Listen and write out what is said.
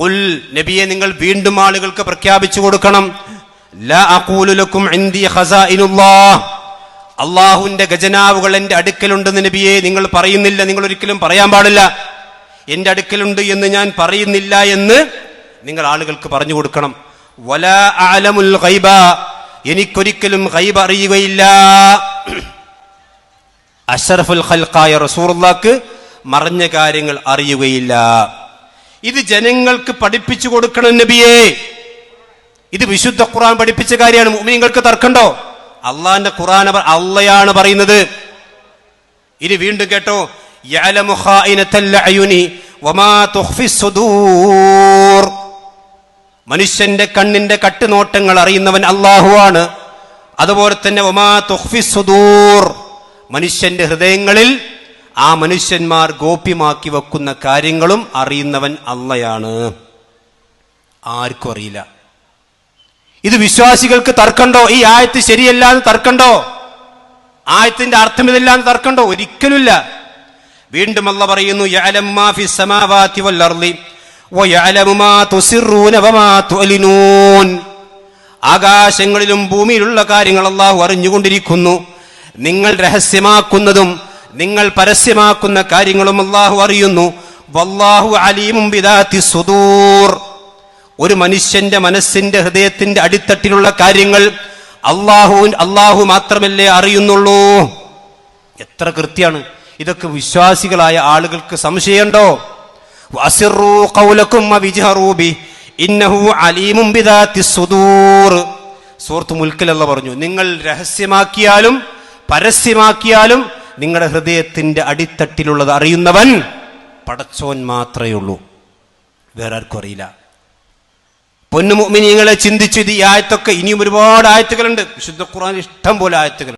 കുൽ നബിയെ നിങ്ങൾ വീണ്ടും ആളുകൾക്ക് പ്രഖ്യാപിച്ചു കൊടുക്കണം. അള്ളാഹുവിന്റെ ഖജനാവുകൾ എന്റെ അടുക്കലുണ്ടെന്ന് നബിയെ നിങ്ങൾ പറയുന്നില്ല നിങ്ങൾ ഒരിക്കലും പറയാൻ പാടില്ല. എന്റെ അടുക്കലുണ്ട് എന്ന് ഞാൻ പറയുന്നില്ല എന്ന് നിങ്ങൾ ആളുകൾക്ക് പറഞ്ഞു കൊടുക്കണം. വല ആലമുൽ ഖൈബ എനിക്കൊരിക്കലും ഖൈബ അറിയുകയില്ല. അഷറഫുൽ ഖൽഖായ റസൂറുള്ളാക്ക് മറഞ്ഞ കാര്യങ്ങൾ അറിയുകയില്ല. ഇത് ജനങ്ങൾക്ക് പഠിപ്പിച്ചു കൊടുക്കണം നബിയേ. ഇത് വിശുദ്ധ ഖുറാൻ പഠിപ്പിച്ച കാര്യമാണ്. മുഅ്മിനീങ്ങൾക്ക് തർക്കണ്ടോ? അള്ളാന്റെ ഖുറാൻ അള്ളയാണ് പറയുന്നത്. ഇനി വീണ്ടും കേട്ടോ. മനുഷ്യന്റെ കണ്ണിന്റെ കട്ടുനോട്ടങ്ങൾ അറിയുന്നവൻ അള്ളാഹുവാണ് അതുപോലെ തന്നെ ഒമാ തുഖ്ഫി സുദൂർ. മനുഷ്യന്റെ ഹൃദയങ്ങളിൽ ആ മനുഷ്യന്മാർ ഗോപ്യമാക്കി വെക്കുന്ന കാര്യങ്ങളും അറിയുന്നവൻ അള്ളയാണ്. ആർക്കും അറിയില്ല. ഇത് വിശ്വാസികൾക്ക് തർക്കണ്ടോ? ഈ ആയത്ത് ശരിയല്ല എന്ന് തർക്കണ്ടോ? ആയത്തിന്റെ അർത്ഥം ഇതല്ല എന്ന് തർക്കണ്ടോ? ഒരിക്കലുമില്ല. വീണ്ടും അല്ല പറയുന്നു "യഅലമു മാ ഫിസ് സമാവാതി വൽ അർളി വയഅലമു മാ തുസിറൂന വമാ ആകാശങ്ങളിലും ഭൂമിയിലുള്ള കാര്യങ്ങൾ അള്ളാഹു അറിഞ്ഞുകൊണ്ടിരിക്കുന്നു. നിങ്ങൾ രഹസ്യമാക്കുന്നതും നിങ്ങൾ പരസ്യമാക്കുന്ന കാര്യങ്ങളും അള്ളാഹു അറിയുന്നു. വല്ലാഹു അലീമും വിദാത്തി സുദൂർ. ഒരു മനുഷ്യന്റെ മനസ്സിന്റെ ഹൃദയത്തിന്റെ അടിത്തട്ടിലുള്ള കാര്യങ്ങൾ അള്ളാഹു അള്ളാഹു മാത്രമല്ലേ അറിയുന്നുള്ളൂ. എത്ര കൃത്യാണ്. ഇതൊക്കെ വിശ്വാസികളായ ആളുകൾക്ക് സംശയമുണ്ടോ? സുഹൃത്ത് മുൽക്കിലല്ല പറഞ്ഞു. നിങ്ങൾ രഹസ്യമാക്കിയാലും പരസ്യമാക്കിയാലും നിങ്ങളുടെ ഹൃദയത്തിന്റെ അടിത്തട്ടിലുള്ളത് അറിയുന്നവൻ പടച്ചോൻ മാത്രമേ ഉള്ളൂ വേറെ ആർക്കും അറിയില്ല. പൊന്നുമുമിനിങ്ങളെ ചിന്തിച്ചു ഈ ആയത്തൊക്കെ ഇനിയും ഒരുപാട് ആയത്തുകളുണ്ട്. വിശുദ്ധ ഖുർആൻ ഇഷ്ടം പോലെ ആയത്തുകൾ